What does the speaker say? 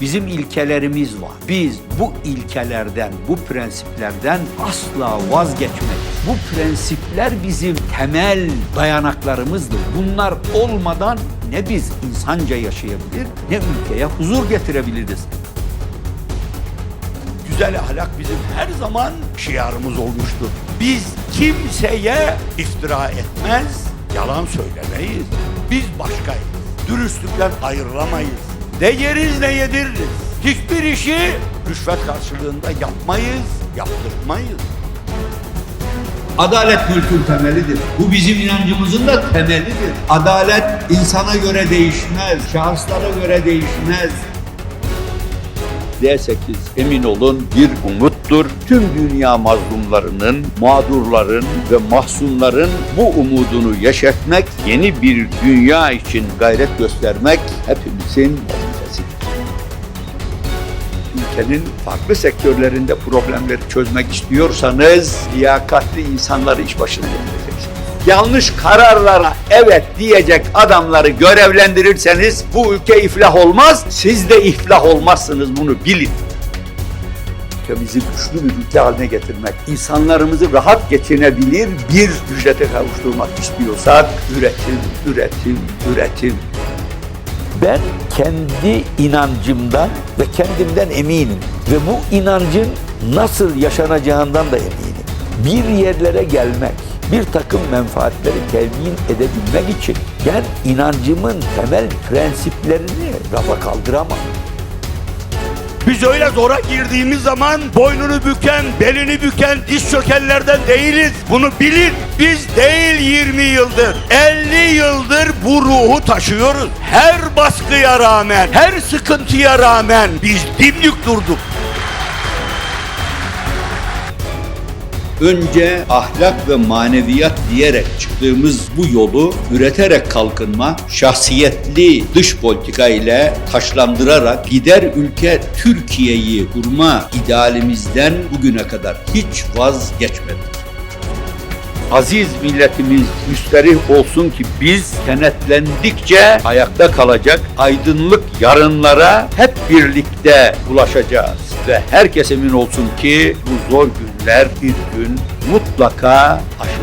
Bizim ilkelerimiz var. Biz bu ilkelerden, bu prensiplerden asla vazgeçmeyiz. Bu prensipler bizim temel dayanaklarımızdır. Bunlar olmadan ne biz insanca yaşayabilir ne ülkeye huzur getirebiliriz. Güzel ahlak bizim her zaman şiarımız olmuştur. Biz kimseye iftira etmez, yalan söylemeyiz. Biz başkayız. Dürüstlükten ayrılamayız. Ne yeriz ne yediririz. Hiçbir işi rüşvet karşılığında yapmayız, yaptırmayız. Adalet mülkün temelidir. Bu bizim inancımızın da temelidir. Adalet insana göre değişmez, şahıslara göre değişmez. D8 emin olun bir umuttur. Tüm dünya mazlumlarının, mağdurların ve mahzunların bu umudunu yeşertmek, yeni bir dünya için gayret göstermek hepimizin. Ülkenin farklı sektörlerinde problemleri çözmek istiyorsanız liyakatli insanları iş başına getireceksiniz. Yanlış kararlara evet diyecek adamları görevlendirirseniz bu ülke iflah olmaz. Siz de iflah olmazsınız bunu bilin. Ülkemizi güçlü bir ülke haline getirmek, insanlarımızı rahat geçinebilir bir ücrete kavuşturmak istiyorsak üretim, üretim, üretim. Ben kendi inancımdan ve kendimden eminim. Ve bu inancın nasıl yaşanacağından da eminim. Bir yerlere gelmek, bir takım menfaatleri temin edebilmek için ben inancımın temel prensiplerini rafa kaldıramam. Biz öyle zora girdiğimiz zaman boynunu büken, belini büken, diş çökenlerden değiliz. Bunu bilin. Biz değil 20 yıldır, 50 yıldır bu ruhu taşıyoruz. Her baskıya rağmen, her sıkıntıya rağmen biz dimdik durduk. Önce ahlak ve maneviyat diyerek çıktığımız bu yolu üreterek kalkınma, şahsiyetli dış politika ile taşlandırarak gider ülke Türkiye'yi kurma idealimizden bugüne kadar hiç vazgeçmedik. Aziz milletimiz müsterih olsun ki biz kenetlendikçe ayakta kalacak aydınlık yarınlara hep birlikte ulaşacağız. Ve herkes emin olsun ki bu zor günler bir gün mutlaka aşacak.